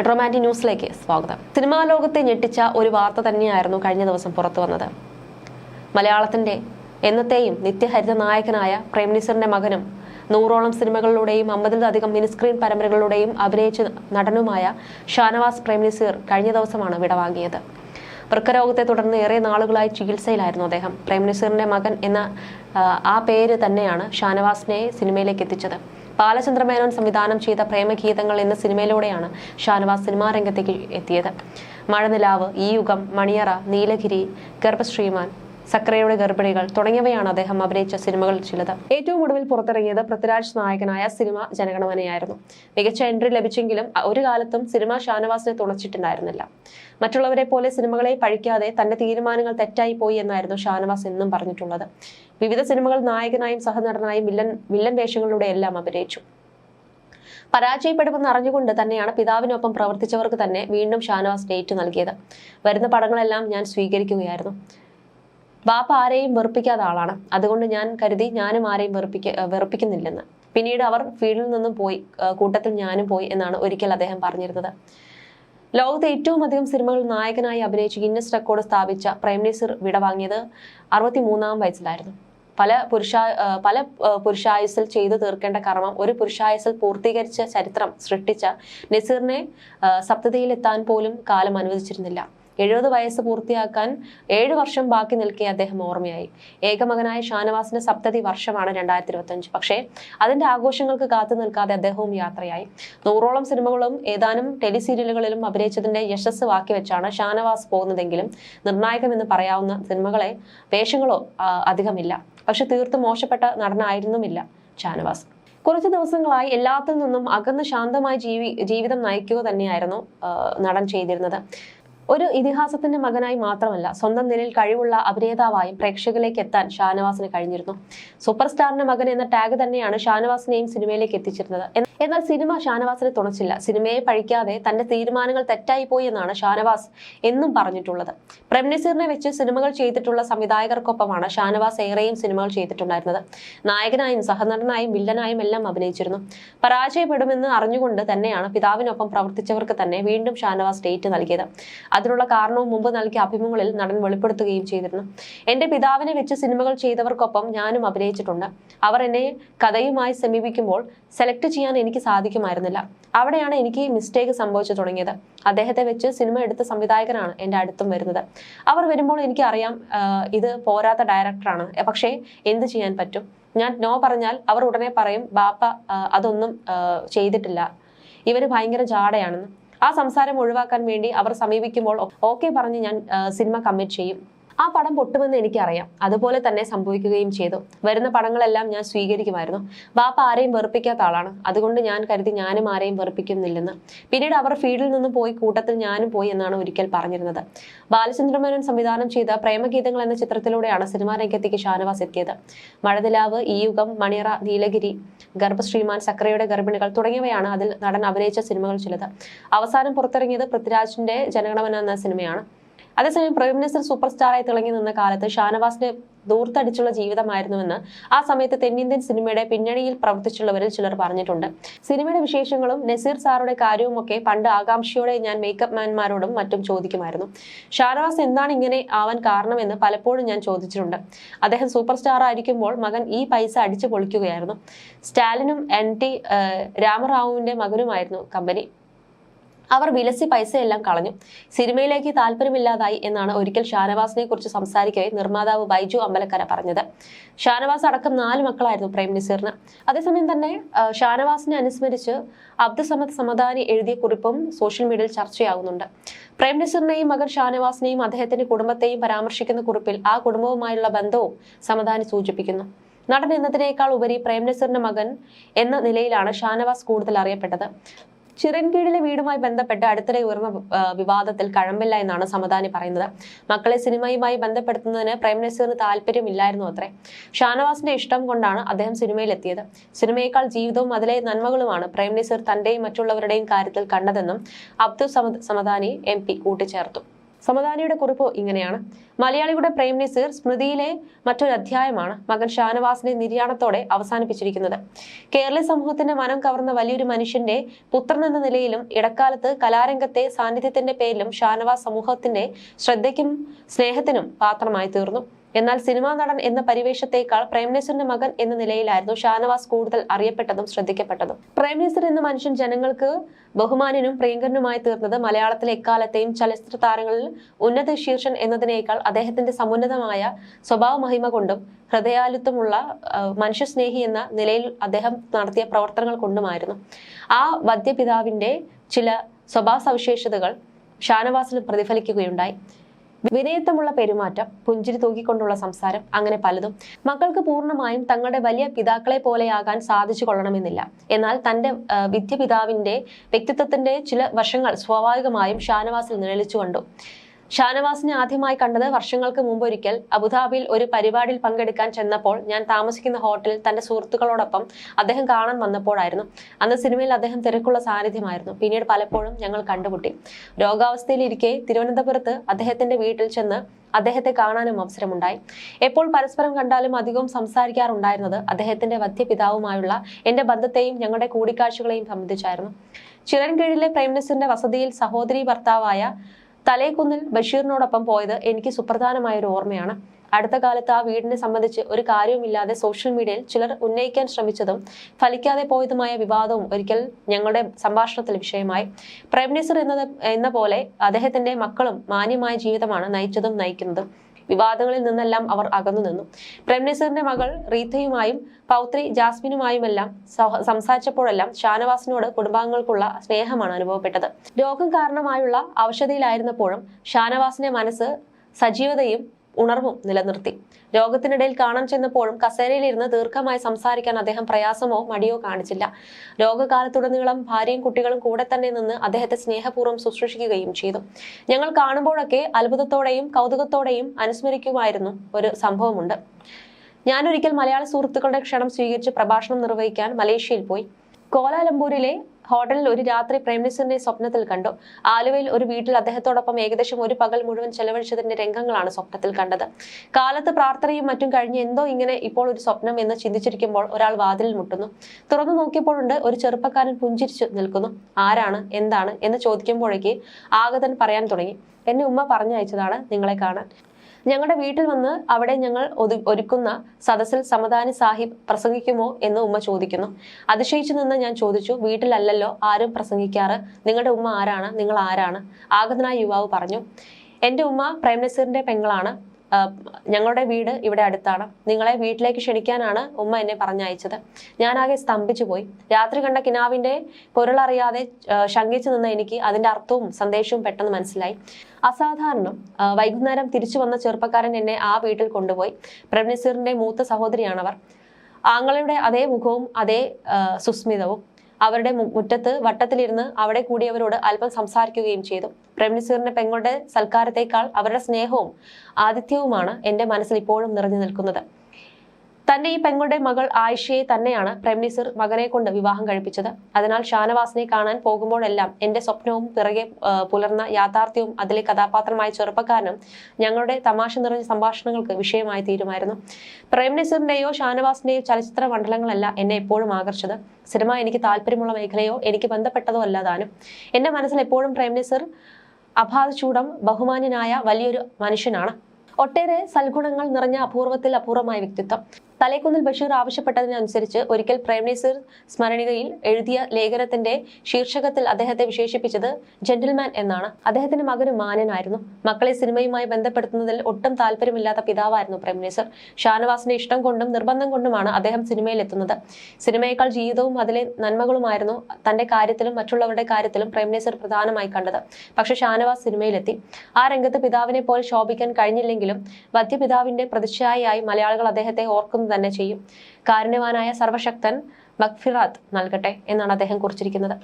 മെട്രോമാറ്റി ന്യൂസിലേക്ക് സ്വാഗതം. സിനിമാ ലോകത്തെ ഞെട്ടിച്ച ഒരു വാർത്ത തന്നെയായിരുന്നു കഴിഞ്ഞ ദിവസം പുറത്തു വന്നത്. മലയാളത്തിന്റെ എന്നത്തെയും നിത്യഹരിത നായകനായ പ്രേംനിസറിന്റെ മകനും നൂറോളം സിനിമകളിലൂടെയും അമ്പതിലധികം മിനിസ്ക്രീൻ പരമ്പരകളിലൂടെയും അഭിനയിച്ച നടനുമായ ഷാനവാസ് പ്രേംനിസീർ കഴിഞ്ഞ ദിവസമാണ് വിടവാങ്ങിയത്. വൃക്കരോഗത്തെ തുടർന്ന് ഏറെ നാളുകളായി ചികിത്സയിലായിരുന്നു അദ്ദേഹം. പ്രേംനിസീറിന്റെ മകൻ എന്ന ആ, പേര് തന്നെയാണ് ഷാനവാസിനെ സിനിമയിലേക്ക് എത്തിച്ചത്. ബാലചന്ദ്ര മേനോൻ സംവിധാനം ചെയ്ത പ്രേമഗീതങ്ങൾ എന്ന സിനിമയിലൂടെയാണ് ഷാനവാസ് സിനിമാ രംഗത്തേക്ക് എത്തിയത്. മഴനിലാവ് ഈ യുഗം മണിയറ നീലഗിരി ഗർഭശ്രീമാൻ സക്രയുടെ ഗർഭിണികൾ തുടങ്ങിയവയാണ് അദ്ദേഹം അഭിനയിച്ച സിനിമകൾ ചിലത്. ഏറ്റവും ഒടുവിൽ പുറത്തിറങ്ങിയത് പൃഥ്വിരാജ് നായകനായ സിനിമ ജനഗണമനയായിരുന്നു. മികച്ച എൻട്രി ലഭിച്ചെങ്കിലും ഒരു കാലത്തും സിനിമ ഷാനവാസിനെ തുണച്ചിട്ടുണ്ടായിരുന്നില്ല മറ്റുള്ളവരെ പോലെ സിനിമകളെ പഴിക്കാതെ തന്റെ തീരുമാനങ്ങൾ തെറ്റായി പോയി എന്നായിരുന്നു ഷാനവാസ് എന്നും പറഞ്ഞിട്ടുള്ളത്. വിവിധ സിനിമകൾ നായകനായും സഹനടനായും വില്ലൻ വില്ലൻ വേഷങ്ങളിലൂടെ എല്ലാം അഭിനയിച്ചു. പരാജയപ്പെടുമെന്ന് അറിഞ്ഞുകൊണ്ട് തന്നെയാണ് പിതാവിനൊപ്പം പ്രവർത്തിച്ചവർക്ക് തന്നെ വീണ്ടും ഷാനവാസ് ഡേറ്റ് നൽകിയത്. വരുന്ന പടങ്ങളെല്ലാം ഞാൻ സ്വീകരിക്കുകയായിരുന്നു. ബാപ്പ ആരെയും വെറുപ്പിക്കാത്ത ആളാണ്. അതുകൊണ്ട് ഞാൻ കരുതി ഞാനും ആരെയും വെറുപ്പിക്ക വെറുപ്പിക്കുന്നില്ലെന്ന്. പിന്നീട് അവർ ഫീൽഡിൽ നിന്നും പോയി കൂട്ടത്തിൽ ഞാനും പോയി എന്നാണ് ഒരിക്കൽ അദ്ദേഹം പറഞ്ഞിരുന്നത്. ലോകത്തെ ഏറ്റവും അധികം സിനിമകൾ നായകനായി അഭിനയിച്ച് ഗിന്നസ് റെക്കോർഡ് സ്ഥാപിച്ച പ്രേംനസീർ വിടവാങ്ങിയത് അറുപത്തിമൂന്നാം വയസ്സിലായിരുന്നു. പല പുരുഷ പല പുരുഷായുസിൽ ചെയ്തു തീർക്കേണ്ട കർമ്മം ഒരു പുരുഷായുസിൽ പൂർത്തീകരിച്ച ചരിത്രം സൃഷ്ടിച്ച നസീറിനെ സപ്തതിയിലെത്താൻ പോലും കാലം അനുവദിച്ചിരുന്നില്ല. എഴുപത് വയസ്സ് പൂർത്തിയാക്കാൻ ഏഴ് വർഷം ബാക്കി നിൽക്കെ അദ്ദേഹം ഓർമ്മയായി. ഏകമകനായ ഷാനവാസിന്റെ സപ്തതി വർഷമാണ് രണ്ടായിരത്തി ഇരുപത്തഞ്ച് പക്ഷേ അതിന്റെ ആഘോഷങ്ങൾക്ക് കാത്തു നിൽക്കാതെ അദ്ദേഹവും യാത്രയായി. നൂറോളം സിനിമകളും ഏതാനും ടെലിസീരിയലുകളിലും അഭിനയിച്ചതിന്റെ യശസ് ബാക്കി വെച്ചാണ് ഷാനവാസ് പോകുന്നതെങ്കിലും നിർണായകമെന്ന് പറയാവുന്ന സിനിമകളെ വേഷങ്ങളോ അധികമില്ല. പക്ഷെ തീർത്തും മോശപ്പെട്ട നടനായിരുന്നുമില്ല ഷാനവാസ്. കുറച്ച് ദിവസങ്ങളായി എല്ലാത്തിൽ നിന്നും അകന്ന് ശാന്തമായി ജീവി ജീവിതം നയിക്കുക തന്നെയായിരുന്നു നടൻ ചെയ്തിരുന്നത്. ഒരു ഇതിഹാസത്തിന്റെ മകനായി മാത്രമല്ല സ്വന്തം നിലയിൽ കഴിവുള്ള അഭിനേതാവായും പ്രേക്ഷകരിലേക്ക് എത്താൻ ഷാനവാസിന് കഴിഞ്ഞിരുന്നു. സൂപ്പർ സ്റ്റാറിന്റെ മകൻ എന്ന ടാഗ് തന്നെയാണ് ഷാനവാസിനെയും സിനിമയിലേക്ക് എത്തിച്ചിരുന്നത്. എന്നാൽ സിനിമ ഷാനവാസിനെ തുണച്ചില്ല. സിനിമയെ പഴിക്കാതെ തന്റെ തീരുമാനങ്ങൾ തെറ്റായി പോയി എന്നാണ് ഷാനവാസ് എന്നും പറഞ്ഞിട്ടുള്ളത്. പ്രംനസീറിനെ വെച്ച് സിനിമകൾ ചെയ്തിട്ടുള്ള സംവിധായകർക്കൊപ്പമാണ് ഷാനവാസ് ഏറെയും സിനിമകൾ ചെയ്തിട്ടുണ്ടായിരുന്നത്. നായകനായും സഹനടനായും വില്ലനായും എല്ലാം അഭിനയിച്ചിരുന്നു. പരാജയപ്പെടുമെന്ന് അറിഞ്ഞുകൊണ്ട് തന്നെയാണ് പിതാവിനൊപ്പം പ്രവർത്തിച്ചവർക്ക് തന്നെ വീണ്ടും ഷാനവാസ് ഡേറ്റ് നൽകിയത്. അതിനുള്ള കാരണവും മുമ്പ് നൽകിയ അഭിമുഖങ്ങളിൽ നടൻ വെളിപ്പെടുത്തുകയും ചെയ്തിരുന്നു. എന്റെ പിതാവിനെ വെച്ച് സിനിമകൾ ചെയ്തവർക്കൊപ്പം ഞാനും അഭിനയിച്ചിട്ടുണ്ട്. അവർ എന്നെ കഥയുമായി സമീപിക്കുമ്പോൾ സെലക്ട് ചെയ്യാൻ എനിക്ക് സാധിക്കുമായിരുന്നില്ല. അവിടെയാണ് എനിക്ക് മിസ്റ്റേക്ക് സംഭവിച്ചു തുടങ്ങിയത്. അദ്ദേഹത്തെ വെച്ച് സിനിമ എടുത്ത സംവിധായകനാണ് എന്റെ അടുത്തും വരുന്നത്. അവർ വരുമ്പോൾ എനിക്ക് അറിയാം ഇത് പോരാത്ത ഡയറക്ടറാണ് പക്ഷേ എന്ത് ചെയ്യാൻ പറ്റും? ഞാൻ നോ പറഞ്ഞാൽ അവർ ഉടനെ പറയും ബാപ്പ അതൊന്നും ചെയ്തിട്ടില്ല. ഇവർ ഭയങ്കര ജാടയാണെന്ന്. ആ സംസാരം ഒഴിവാക്കാൻ വേണ്ടി അവർ സമീപിക്കുമ്പോൾ ഓക്കെ പറഞ്ഞ് ഞാൻ സിനിമ കമ്മിറ്റ് ചെയ്യും. ആ പടം പൊട്ടുമെന്ന് എനിക്കറിയാം. അതുപോലെ തന്നെ സംഭവിക്കുകയും ചെയ്തു. വരുന്ന പടങ്ങളെല്ലാം ഞാൻ സ്വീകരിക്കുമായിരുന്നു. ബാപ്പ ആരെയും വെറുപ്പിക്കാത്ത ആളാണ്. അതുകൊണ്ട് ഞാൻ കരുതി ഞാനും ആരെയും വെറുപ്പിക്കുന്നില്ലെന്ന്. പിന്നീട് അവർ ഫീൽഡിൽ നിന്ന് പോയി കൂട്ടത്തിൽ ഞാനും പോയി എന്നാണ് ഒരിക്കൽ പറഞ്ഞിരുന്നത്. ബാലചന്ദ്രമേനോൻ സംവിധാനം ചെയ്ത പ്രേമഗീതങ്ങൾ എന്ന ചിത്രത്തിലൂടെയാണ് സിനിമാ രംഗത്തേക്ക് ഷാനവാസ് എത്തിയത്. മഴതിലാവ് ഈ യുഗം മണിയറ നീലഗിരി ഗർഭശ്രീമാൻ സക്രയുടെ ഗർഭിണികൾ തുടങ്ങിയവയാണ് അതിൽ നടൻ അഭിനയിച്ച സിനിമകൾ ചിലത്. അവസാനം പുറത്തിറങ്ങിയത് പൃഥ്വിരാജിന്റെ ജനഗണമന എന്ന സിനിമയാണ്. അതേസമയം പ്രൈം മിനിസ്റ്റർ സൂപ്പർ സ്റ്റാറായി തിളങ്ങി നിന്ന കാലത്ത് ഷാനവാസിന്റെ ദൂർത്തടിച്ചുള്ള ജീവിതമായിരുന്നുവെന്ന് ആ സമയത്ത് തെന്നിന്ത്യൻ സിനിമയുടെ പിന്നണിയിൽ പ്രവർത്തിച്ചുള്ളവരിൽ ചിലർ പറഞ്ഞിട്ടുണ്ട്. സിനിമയുടെ വിശേഷങ്ങളും നസീർ സാറുടെ കാര്യവുമൊക്കെ പണ്ട് ആകാംക്ഷയോടെ ഞാൻ മേക്കപ്പ് മാൻമാരോടും മറ്റും ചോദിക്കുമായിരുന്നു. ഷാനവാസ് എന്താണ് ഇങ്ങനെ ആവാൻ കാരണമെന്ന് പലപ്പോഴും ഞാൻ ചോദിച്ചിട്ടുണ്ട്. അദ്ദേഹം സൂപ്പർ സ്റ്റാർ ആയിരിക്കുമ്പോൾ മകൻ ഈ പൈസ അടിച്ചു പൊളിക്കുകയായിരുന്നു. സ്റ്റാലിനും എൻ ടി രാമറാവുവിന്റെ മകനുമായിരുന്നു കമ്പനി. അവർ വിലസി പൈസയെല്ലാം കളഞ്ഞു. സിനിമയിലേക്ക് താല്പര്യമില്ലാതായി എന്നാണ് ഒരിക്കൽ ഷാനവാസിനെ കുറിച്ച് സംസാരിക്കവേ നിർമ്മാതാവ് ബൈജു അമ്പലക്കര പറഞ്ഞത്. ഷാനവാസ് അടക്കം നാല് മക്കളായിരുന്നു പ്രേം നസീറിന് അതേസമയം തന്നെ ഷാനവാസിനെ അനുസ്മരിച്ച് അബ്ദുസമദ് സമദാനി എഴുതിയ കുറിപ്പും സോഷ്യൽ മീഡിയയിൽ ചർച്ചയാകുന്നുണ്ട് പ്രേം നസീറിനെയും മകൻ ഷാനവാസിനെയും അദ്ദേഹത്തിന്റെ കുടുംബത്തെയും പരാമർശിക്കുന്ന കുറിപ്പിൽ ആ കുടുംബവുമായുള്ള ബന്ധവും സമദാനി സൂചിപ്പിക്കുന്നു. നടൻ എന്നതിനേക്കാൾ ഉപരി പ്രേം നസീറിന്റെ മകൻ എന്ന നിലയിലാണ് ഷാനവാസ് കൂടുതൽ അറിയപ്പെട്ടത്. ചിറൻകീഴിലെ വീടുമായി ബന്ധപ്പെട്ട് അടുത്തിടെ ഉയർന്ന വിവാദത്തിൽ കഴമ്പില്ല എന്നാണ് സമദാനി പറയുന്നത്. മക്കളെ സിനിമയുമായി ബന്ധപ്പെടുത്തുന്നതിന് പ്രൈം നസീറിന് താല്പര്യമില്ലായിരുന്നു അത്രേ. ഷാനവാസിന്റെ ഇഷ്ടം കൊണ്ടാണ് അദ്ദേഹം സിനിമയിലെത്തിയത്. സിനിമയേക്കാൾ ജീവിതവും അതിലെ നന്മകളുമാണ് പ്രൈം നസീർ തന്റെയും മറ്റുള്ളവരുടെയും കാര്യത്തിൽ കണ്ടതെന്നും അബ്ദുൾ സമദ് സമദാനി എം പി കൂട്ടിച്ചേർത്തു. സമദാനിയുടെ കുറിപ്പ് ഇങ്ങനെയാണ്. മലയാളിയുടെ പ്രേം നസീർ സ്മൃതിയിലെ മറ്റൊരു അധ്യായമാണ് മകൻ ഷാനവാസിനെ നിര്യാണത്തോടെ അവസാനിപ്പിച്ചിരിക്കുന്നത്. കേരള സമൂഹത്തിന്റെ മനം കവർന്ന വലിയൊരു മനുഷ്യന്റെ പുത്രൻ എന്ന നിലയിലും ഇടക്കാലത്ത് കലാരംഗത്തെ സാന്നിധ്യത്തിന്റെ പേരിലും ഷാനവാസ് സമൂഹത്തിന്റെ ശ്രദ്ധയ്ക്കും സ്നേഹത്തിനും പാത്രമായി തീർന്നു. എന്നാൽ സിനിമാ നടൻ എന്ന പരിവേഷത്തേക്കാൾ പ്രേംനസറിന്റെ മകൻ എന്ന നിലയിലായിരുന്നു ഷാനവാസ് കൂടുതൽ അറിയപ്പെട്ടതും ശ്രദ്ധിക്കപ്പെട്ടതും. പ്രേംനസർ എന്ന മനുഷ്യൻ ജനങ്ങൾക്ക് ബഹുമാനനും പ്രിയങ്കരനുമായി തീർന്നത് മലയാളത്തിലെ എക്കാലത്തെയും ചലച്ചിത്ര താരങ്ങളിൽ ഉന്നത ശീർഷൻ എന്നതിനേക്കാൾ അദ്ദേഹത്തിന്റെ സമുന്നതമായ സ്വഭാവ മഹിമ കൊണ്ടും ഹൃദയാലുത്വമുള്ള മനുഷ്യസ്നേഹി എന്ന നിലയിൽ അദ്ദേഹം നടത്തിയ പ്രവർത്തനങ്ങൾ കൊണ്ടുമായിരുന്നു. ആ വദ്യപിതാവിന്റെ ചില സ്വഭാവ സവിശേഷതകൾ ഷാനവാസിൽ പ്രതിഫലിക്കുകയുണ്ടായി. വിനയത്വമുള്ള പെരുമാറ്റം പുഞ്ചിരി തൂക്കിക്കൊണ്ടുള്ള സംസാരം അങ്ങനെ പലതും മക്കൾക്ക് പൂർണമായും തങ്ങളുടെ വലിയ പിതാക്കളെ പോലെയാകാൻ സാധിച്ചു കൊള്ളണമെന്നില്ല എന്നാൽ തന്റെ വിദ്യപിതാവിന്റെ വ്യക്തിത്വത്തിന്റെ ചില വശങ്ങൾ സ്വാഭാവികമായും ഷാനവാസിൽ നിഴലിച്ചു കണ്ടു ഷാനവാസിനെ ആദ്യമായി കണ്ടത് വർഷങ്ങൾക്ക് മുമ്പ് ഒരിക്കൽ അബുദാബിയിൽ ഒരു പരിപാടിയിൽ പങ്കെടുക്കാൻ ചെന്നപ്പോൾ ഞാൻ താമസിക്കുന്ന ഹോട്ടലിൽ തന്റെ സുഹൃത്തുക്കളോടൊപ്പം അദ്ദേഹം കാണാൻ വന്നപ്പോഴായിരുന്നു. അന്ന് സിനിമയിൽ അദ്ദേഹം തിരക്കുള്ള സാന്നിധ്യമായിരുന്നു. പിന്നീട് പലപ്പോഴും ഞങ്ങൾ കണ്ടുമുട്ടി. രോഗാവസ്ഥയിലിരിക്കെ തിരുവനന്തപുരത്ത് അദ്ദേഹത്തിന്റെ വീട്ടിൽ ചെന്ന് അദ്ദേഹത്തെ കാണാനും അവസരമുണ്ടായി. എപ്പോൾ പരസ്പരം കണ്ടാലും അധികവും സംസാരിക്കാറുണ്ടായിരുന്നത് അദ്ദേഹത്തിന്റെ വധ്യപിതാവുമായുള്ള എന്റെ ബന്ധത്തെയും ഞങ്ങളുടെ കൂടിക്കാഴ്ചകളെയും സംബന്ധിച്ചായിരുന്നു. ചിറൻകീഴിലെ പ്രേംനസിന്റെ വസതിയിൽ സഹോദരി ഭർത്താവായ തലേക്കുന്നിൽ ബഷീറിനോടൊപ്പം പോയത് എനിക്ക് സുപ്രധാനമായ ഒരു ഓർമ്മയാണ്. അടുത്ത കാലത്ത് ആ വീടിനെ സംബന്ധിച്ച് ഒരു കാര്യവുമില്ലാതെ സോഷ്യൽ മീഡിയയിൽ ചിലർ ഉന്നയിക്കാൻ ശ്രമിച്ചതും ഫലിക്കാതെ പോയതുമായ വിവാദവും ഒരിക്കൽ ഞങ്ങളുടെ സംഭാഷണത്തിൽ വിഷയമായി. പ്രേംനസർ എന്നത് എന്ന പോലെ അദ്ദേഹത്തിന്റെ മക്കളും മാന്യമായ ജീവിതമാണ് നയിച്ചതും നയിക്കുന്നതും. വിവാദങ്ങളിൽ നിന്നെല്ലാം അവർ അകന്നു നിന്നു. പ്രേംനസീറിന്റെ മകൾ റീത്തയുമായും പൗത്രി ജാസ്മിനുമായുമെല്ലാം സംസാരിച്ചപ്പോഴെല്ലാം ഷാനവാസിനോട് കുടുംബാംഗങ്ങൾക്കുള്ള സ്നേഹമാണ് അനുഭവപ്പെട്ടത്. രോഗം കാരണമായുള്ള അവശതയിലായിരുന്നപ്പോഴും ഷാനവാസിന്റെ മനസ്സ് സജീവതയും ഉണർവും നിലനിർത്തി. രോഗത്തിനിടയിൽ കാണാൻ ചെന്നപ്പോഴും കസേരയിലിരുന്ന് ദീർഘമായി സംസാരിക്കാൻ അദ്ദേഹം പ്രയാസമോ മടിയോ കാണിച്ചില്ല. രോഗകാലത്തുടനീളം ഭാര്യയും കുട്ടികളും കൂടെ തന്നെ നിന്ന് അദ്ദേഹത്തെ സ്നേഹപൂർവം ശുശ്രൂഷിക്കുകയും ചെയ്തു. ഞങ്ങൾ കാണുമ്പോഴൊക്കെ അത്ഭുതത്തോടെയും കൗതുകത്തോടെയും അനുസ്മരിക്കുമായിരുന്നു ഒരു സംഭവമുണ്ട്. ഞാനൊരിക്കൽ മലയാള സുഹൃത്തുക്കളുടെ ക്ഷണം സ്വീകരിച്ച് പ്രഭാഷണം നിർവഹിക്കാൻ മലേഷ്യയിൽ പോയി. കോലാലംപൂരിലെ ഹോട്ടലിൽ ഒരു രാത്രി പ്രേംനസറിനെ സ്വപ്നത്തിൽ കണ്ടു. ആലുവയിൽ ഒരു വീട്ടിൽ അദ്ദേഹത്തോടൊപ്പം ഏകദേശം ഒരു പകൽ മുഴുവൻ ചെലവഴിച്ചതിന്റെ രംഗങ്ങളാണ് സ്വപ്നത്തിൽ കണ്ടത്. കാലത്ത് പ്രാർത്ഥനയും മറ്റും കഴിഞ്ഞ് എന്തോ ഇങ്ങനെ ഇപ്പോൾ ഒരു സ്വപ്നം എന്ന് ചിന്തിച്ചിരിക്കുമ്പോൾ ഒരാൾ വാതിലിൽ മുട്ടുന്നു. തുറന്നു നോക്കിയപ്പോഴുണ്ട് ഒരു ചെറുപ്പക്കാരൻ പുഞ്ചിരിച്ചു നിൽക്കുന്നു. ആരാണ്? എന്താണ്? എന്ന് ചോദിക്കുമ്പോഴേക്ക് ആഗതൻ പറയാൻ തുടങ്ങി. എന്നെ ഉമ്മ പറഞ്ഞയച്ചതാണ് നിങ്ങളെ കാണാൻ. ഞങ്ങളുടെ വീട്ടിൽ വന്ന് അവിടെ ഞങ്ങൾ ഒരുക്കുന്ന സദസ്സിൽ സമദാനി സാഹിബ് പ്രസംഗിക്കുമോ എന്ന് ഉമ്മ ചോദിക്കുന്നു. അതിശയിച്ചു നിന്ന് ഞാൻ ചോദിച്ചു വീട്ടിലല്ലല്ലോ ആരും പ്രസംഗിക്കാറ്? നിങ്ങളുടെ ഉമ്മ ആരാണ്? നിങ്ങൾ ആരാണ്? ആഗതനായ യുവാവ് പറഞ്ഞു എന്റെ ഉമ്മ പ്രേംനസീറിന്റെ പെങ്ങളാണ്. ഞങ്ങളുടെ വീട് ഇവിടെ അടുത്താണ്. നിങ്ങളെ വീട്ടിലേക്ക് ക്ഷണിക്കാനാണ് ഉമ്മ എന്നെ പറഞ്ഞയച്ചത്. ഞാനാകെ സ്തംഭിച്ചു പോയി. രാത്രി കണ്ട കിനാവിന്റെ പൊരുളറിയാതെ ശങ്കിച്ചു നിന്ന എനിക്ക് അതിന്റെ അർത്ഥവും സന്ദേശവും പെട്ടെന്ന് മനസ്സിലായി. അസാധാരണം വൈകുന്നേരം തിരിച്ചു വന്ന ചെറുപ്പക്കാരൻ എന്നെ ആ വീട്ടിൽ കൊണ്ടുപോയി. പ്രേംനസീറിന്റെ മൂത്ത സഹോദരിയാണവർ. ആങ്ങളുടെ അതേ മുഖവും അതേ സുസ്മിതവും. അവരുടെ മുറ്റത്ത് വട്ടത്തിലിരുന്ന് അവിടെ കൂടിയവരോട് അല്പം സംസാരിക്കുകയും ചെയ്തു. പ്രേംനസീറിന്റെ പെങ്ങളുടെ സൽക്കാരത്തേക്കാൾ അവരുടെ സ്നേഹവും ആതിഥ്യവുമാണ് എന്റെ മനസ്സിൽ ഇപ്പോഴും നിറഞ്ഞു നിൽക്കുന്നത്. തന്റെ ഈ പെങ്ങളുടെ മകൾ ആയിഷയെ തന്നെയാണ് പ്രേംനസീർ മകനെ കൊണ്ട് വിവാഹം കഴിപ്പിച്ചത്. അതിനാൽ ഷാനവാസിനെ കാണാൻ പോകുമ്പോഴെല്ലാം എന്റെ സ്വപ്നവും പിറകെ പുലർന്ന യാഥാർത്ഥ്യവും അതിലെ കഥാപാത്രമായ ചെറുപ്പക്കാരനും ഞങ്ങളുടെ തമാശ നിറഞ്ഞ സംഭാഷണങ്ങൾക്ക് വിഷയമായി തീരുമായിരുന്നു. പ്രേംനിസറിന്റെയോ ഷാനവാസിന്റെയോ ചലച്ചിത്ര മണ്ഡലങ്ങളല്ല എന്നെ എപ്പോഴും ആകർഷിച്ചത്. സിനിമ എനിക്ക് താല്പര്യമുള്ള മേഖലയോ എനിക്ക് ബന്ധപ്പെട്ടതോ അല്ലാതാനും എന്റെ മനസ്സിൽ എപ്പോഴും പ്രേംനസീർ അഭാതചൂടം ബഹുമാന്യനായ വലിയൊരു മനുഷ്യനാണ്. ഒട്ടേറെ സൽഗുണങ്ങൾ നിറഞ്ഞ അപൂർവത്തിൽ അപൂർവമായ വ്യക്തിത്വം. തലേക്കുന്നിൽ ബഷീർ ആവശ്യപ്പെട്ടതിനനുസരിച്ച് ഒരിക്കൽ പ്രൈം മിനിസ്റ്റർ സ്മരണികയിൽ എഴുതിയ ലേഖനത്തിന്റെ ശീർഷകത്തിൽ അദ്ദേഹത്തെ വിശേഷിപ്പിച്ചത് ജെന്റിൽമാൻ എന്നാണ്. അദ്ദേഹത്തിന്റെ മകന് മാനനായിരുന്നു. മക്കളെ സിനിമയുമായി ബന്ധപ്പെടുത്തുന്നതിൽ ഒട്ടും താല്പര്യമില്ലാത്ത പിതാവായിരുന്നു പ്രൈം മിനിസ്റ്റർ. ഷാനവാസിന്റെ ഇഷ്ടം കൊണ്ടും നിർബന്ധം കൊണ്ടുമാണ് അദ്ദേഹം സിനിമയിൽ എത്തുന്നത് സിനിമയേക്കാൾ ജീവിതവും അതിലെ നന്മകളുമായിരുന്നു തന്റെ കാര്യത്തിലും മറ്റുള്ളവരുടെ കാര്യത്തിലും പ്രൈം പ്രേംനസീർ പ്രധാനമായി കണ്ടത്. പക്ഷെ ഷാനവാസ് സിനിമയിലെത്തി. ആ രംഗത്ത് പിതാവിനെ പോലെ ശോഭിക്കാൻ കഴിഞ്ഞില്ലെങ്കിലും വധ്യപിതാവിന്റെ പ്രതിച്ഛായയായി മലയാളികൾ അദ്ദേഹത്തെ ഓർക്കുന്നു. തന്നെ ചെയ്യും. കാരുണ്യവാനായ സർവശക്തൻ മഗ്ഫിറാത്ത് നൽകട്ടെ എന്നാണ് അദ്ദേഹം കുറിച്ചിരിക്കുന്നത്.